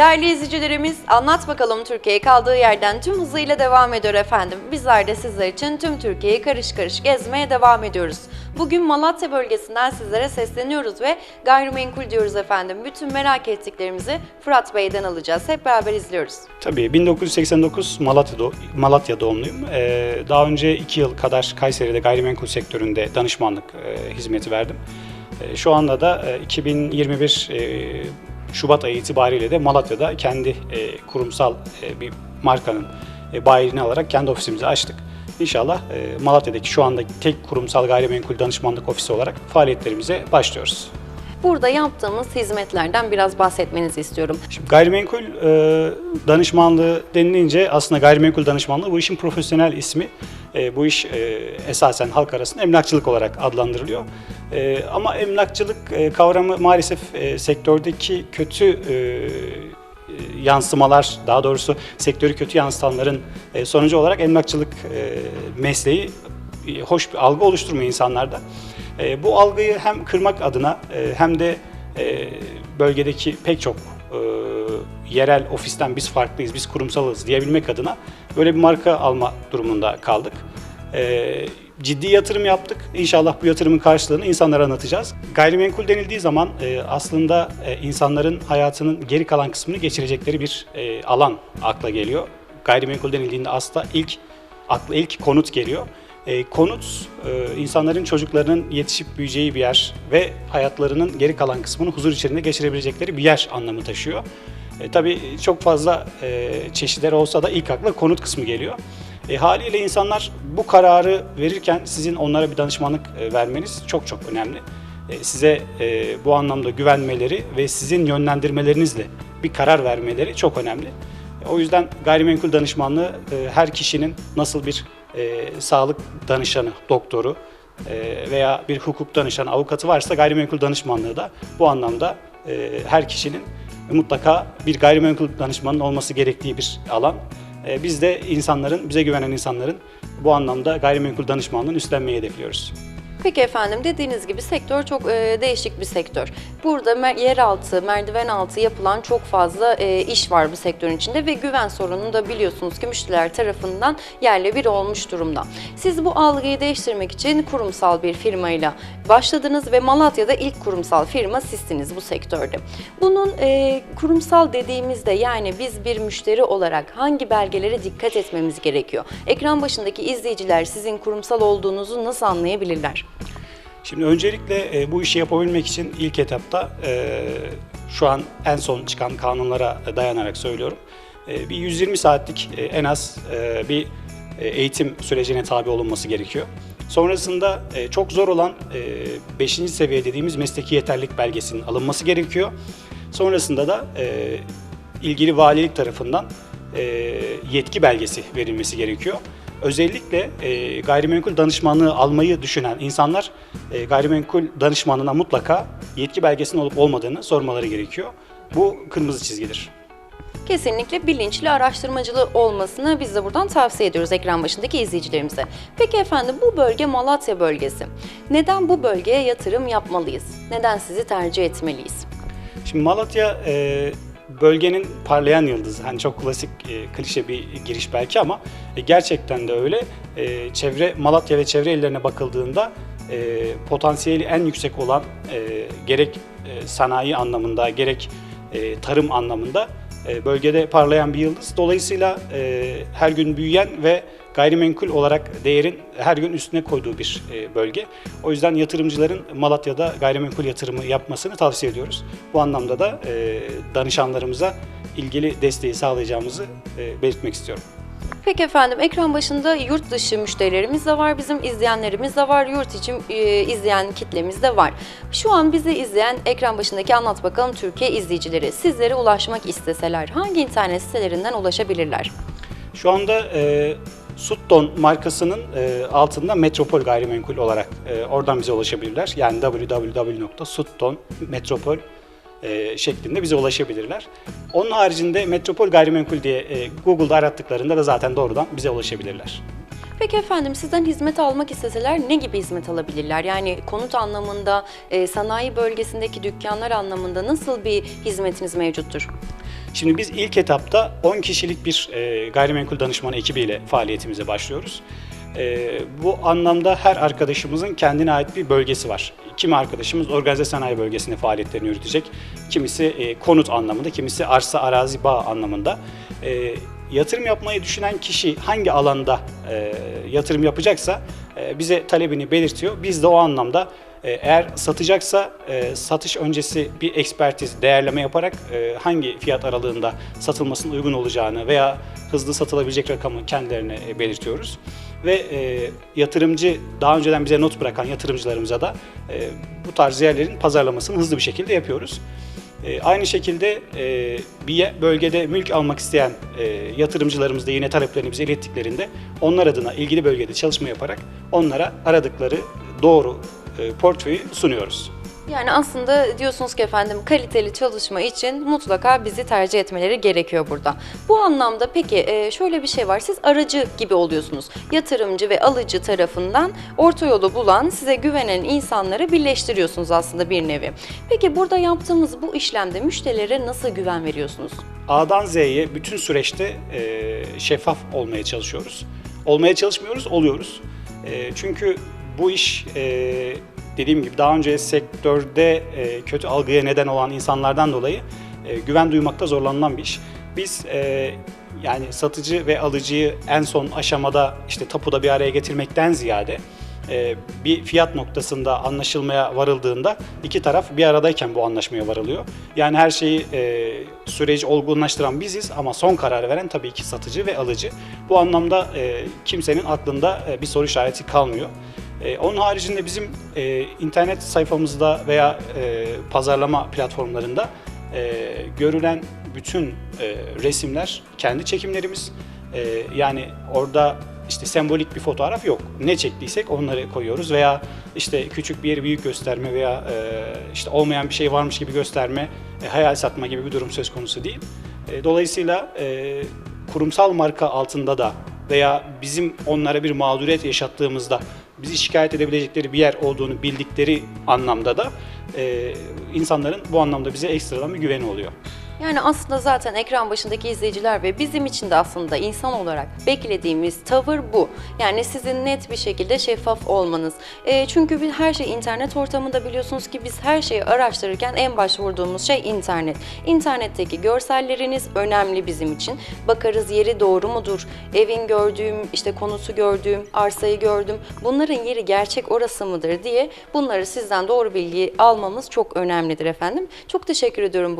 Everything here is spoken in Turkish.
Değerli izleyicilerimiz Anlat Bakalım Türkiye kaldığı yerden tüm hızıyla devam ediyor efendim. Bizler de sizler için tüm Türkiye'yi karış karış gezmeye devam ediyoruz. Bugün Malatya bölgesinden sizlere sesleniyoruz ve gayrimenkul diyoruz efendim. Bütün merak ettiklerimizi Fırat Bey'den alacağız. Hep beraber izliyoruz. Tabii 1989 Malatya, doğ- Malatya doğumluyum. Ee, daha önce 2 yıl kadar Kayseri'de gayrimenkul sektöründe danışmanlık e, hizmeti verdim. E, şu anda da e, 2021 e, Şubat ayı itibariyle de Malatya'da kendi e, kurumsal e, bir markanın e, bayiliğini alarak kendi ofisimizi açtık. İnşallah e, Malatya'daki şu anda tek kurumsal gayrimenkul danışmanlık ofisi olarak faaliyetlerimize başlıyoruz. Burada yaptığımız hizmetlerden biraz bahsetmenizi istiyorum. Şimdi gayrimenkul e, danışmanlığı denilince aslında gayrimenkul danışmanlığı bu işin profesyonel ismi. E, bu iş e, esasen halk arasında emlakçılık olarak adlandırılıyor. E, ama emlakçılık e, kavramı maalesef e, sektördeki kötü e, e, yansımalar, daha doğrusu sektörü kötü yansıtanların e, sonucu olarak emlakçılık e, mesleği hoş bir algı oluşturmuyor insanlarda. E, bu algıyı hem kırmak adına e, hem de e, bölgedeki pek çok e, yerel ofisten biz farklıyız, biz kurumsalız diyebilmek adına böyle bir marka alma durumunda kaldık. E, ciddi yatırım yaptık. İnşallah bu yatırımın karşılığını insanlara anlatacağız. Gayrimenkul denildiği zaman e, aslında e, insanların hayatının geri kalan kısmını geçirecekleri bir e, alan akla geliyor. Gayrimenkul denildiğinde aslında ilk akla ilk konut geliyor. E, konut e, insanların çocuklarının yetişip büyüyeceği bir yer ve hayatlarının geri kalan kısmını huzur içerisinde geçirebilecekleri bir yer anlamı taşıyor. E, tabii çok fazla e, çeşitler olsa da ilk akla konut kısmı geliyor. E, haliyle insanlar bu kararı verirken sizin onlara bir danışmanlık e, vermeniz çok çok önemli. E, size e, bu anlamda güvenmeleri ve sizin yönlendirmelerinizle bir karar vermeleri çok önemli. E, O yüzden gayrimenkul danışmanlığı e, her kişinin nasıl bir e, sağlık danışanı, doktoru e, veya bir hukuk danışanı, avukatı varsa gayrimenkul danışmanlığı da bu anlamda e, her kişinin mutlaka bir gayrimenkul danışmanının olması gerektiği bir alan. E, biz de insanların, bize güvenen insanların bu anlamda gayrimenkul danışmanlığını üstlenmeyi hedefliyoruz. Peki efendim dediğiniz gibi sektör çok e, değişik bir sektör. Burada mer- yeraltı, merdiven altı yapılan çok fazla e, iş var bu sektörün içinde ve güven sorunu da biliyorsunuz ki müşteriler tarafından yerle bir olmuş durumda. Siz bu algıyı değiştirmek için kurumsal bir firmayla başladınız ve Malatya'da ilk kurumsal firma sizsiniz bu sektörde. Bunun e, kurumsal dediğimizde yani biz bir müşteri olarak hangi belgelere dikkat etmemiz gerekiyor? Ekran başındaki izleyiciler sizin kurumsal olduğunuzu nasıl anlayabilirler? Şimdi öncelikle e, bu işi yapabilmek için ilk etapta e, şu an en son çıkan kanunlara dayanarak söylüyorum. E, bir 120 saatlik e, en az e, bir e, eğitim sürecine tabi olunması gerekiyor. Sonrasında e, çok zor olan 5. seviye dediğimiz mesleki yeterlilik belgesinin alınması gerekiyor. Sonrasında da e, ilgili valilik tarafından e, yetki belgesi verilmesi gerekiyor. Özellikle e, gayrimenkul danışmanlığı almayı düşünen insanlar e, gayrimenkul danışmanına mutlaka yetki belgesinin olup olmadığını sormaları gerekiyor. Bu kırmızı çizgidir. Kesinlikle bilinçli araştırmacılığı olmasını biz de buradan tavsiye ediyoruz ekran başındaki izleyicilerimize. Peki efendim bu bölge Malatya bölgesi. Neden bu bölgeye yatırım yapmalıyız? Neden sizi tercih etmeliyiz? Şimdi Malatya e, bölgenin parlayan yıldızı. Hani çok klasik e, klişe bir giriş belki ama e, gerçekten de öyle. E, çevre Malatya ve çevre illerine bakıldığında e, potansiyeli en yüksek olan e, gerek e, sanayi anlamında gerek e, tarım anlamında e, bölgede parlayan bir yıldız. Dolayısıyla e, her gün büyüyen ve gayrimenkul olarak değerin her gün üstüne koyduğu bir e, bölge. O yüzden yatırımcıların Malatya'da gayrimenkul yatırımı yapmasını tavsiye ediyoruz. Bu anlamda da e, danışanlarımıza ilgili desteği sağlayacağımızı e, belirtmek istiyorum. Peki efendim ekran başında yurt dışı müşterilerimiz de var, bizim izleyenlerimiz de var, yurt içi e, izleyen kitlemiz de var. Şu an bizi izleyen ekran başındaki Anlat Bakalım Türkiye izleyicileri sizlere ulaşmak isteseler hangi internet sitelerinden ulaşabilirler? Şu anda e, Sutton markasının e, altında Metropol Gayrimenkul olarak e, oradan bize ulaşabilirler. Yani www.suttonmetropol e, şeklinde bize ulaşabilirler. Onun haricinde Metropol Gayrimenkul diye Google'da arattıklarında da zaten doğrudan bize ulaşabilirler. Peki efendim sizden hizmet almak isteseler ne gibi hizmet alabilirler? Yani konut anlamında, sanayi bölgesindeki dükkanlar anlamında nasıl bir hizmetiniz mevcuttur? Şimdi biz ilk etapta 10 kişilik bir e, gayrimenkul danışmanı ekibiyle faaliyetimize başlıyoruz. E, bu anlamda her arkadaşımızın kendine ait bir bölgesi var. Kimi arkadaşımız organize sanayi bölgesinde faaliyetlerini yürütecek, kimisi e, konut anlamında, kimisi arsa, arazi, bağ anlamında. E, yatırım yapmayı düşünen kişi hangi alanda e, yatırım yapacaksa e, bize talebini belirtiyor. Biz de o anlamda eğer satacaksa e, satış öncesi bir ekspertiz, değerleme yaparak e, hangi fiyat aralığında satılmasının uygun olacağını veya hızlı satılabilecek rakamı kendilerine e, belirtiyoruz. Ve yatırımcı, daha önceden bize not bırakan yatırımcılarımıza da bu tarz yerlerin pazarlamasını hızlı bir şekilde yapıyoruz. Aynı şekilde bir bölgede mülk almak isteyen yatırımcılarımız da yine taleplerini bize ilettiklerinde onlar adına ilgili bölgede çalışma yaparak onlara aradıkları doğru portföyü sunuyoruz. Yani aslında diyorsunuz ki efendim kaliteli çalışma için mutlaka bizi tercih etmeleri gerekiyor burada. Bu anlamda peki e, şöyle bir şey var. Siz aracı gibi oluyorsunuz. Yatırımcı ve alıcı tarafından orta yolu bulan, size güvenen insanları birleştiriyorsunuz aslında bir nevi. Peki burada yaptığımız bu işlemde müşterilere nasıl güven veriyorsunuz? A'dan Z'ye bütün süreçte e, şeffaf olmaya çalışıyoruz. Olmaya çalışmıyoruz, oluyoruz. E, çünkü bu iş e, dediğim gibi daha önce sektörde e, kötü algıya neden olan insanlardan dolayı e, güven duymakta zorlanılan bir iş. Biz e, yani satıcı ve alıcıyı en son aşamada işte tapuda bir araya getirmekten ziyade e, bir fiyat noktasında anlaşılmaya varıldığında iki taraf bir aradayken bu anlaşmaya varılıyor. Yani her şeyi e, süreci olgunlaştıran biziz ama son kararı veren tabii ki satıcı ve alıcı. Bu anlamda e, kimsenin aklında bir soru işareti kalmıyor. E, onun haricinde bizim e, internet sayfamızda veya e, pazarlama platformlarında e, görülen bütün e, resimler kendi çekimlerimiz. E, yani orada işte sembolik bir fotoğraf yok. Ne çektiysek onları koyuyoruz veya işte küçük bir yeri büyük gösterme veya e, işte olmayan bir şey varmış gibi gösterme, e, hayal satma gibi bir durum söz konusu değil. E, dolayısıyla e, kurumsal marka altında da veya bizim onlara bir mağduriyet yaşattığımızda bizi şikayet edebilecekleri bir yer olduğunu bildikleri anlamda da e, insanların bu anlamda bize ekstradan bir güveni oluyor. Yani aslında zaten ekran başındaki izleyiciler ve bizim için de aslında insan olarak beklediğimiz tavır bu. Yani sizin net bir şekilde şeffaf olmanız. E, çünkü biz her şey internet ortamında biliyorsunuz ki biz her şeyi araştırırken en başvurduğumuz şey internet. İnternetteki görselleriniz önemli bizim için. Bakarız yeri doğru mudur? Evin gördüğüm, işte konusu gördüğüm, arsayı gördüm. Bunların yeri gerçek orası mıdır diye bunları sizden doğru bilgi almamız çok önemlidir efendim. Çok teşekkür ediyorum bu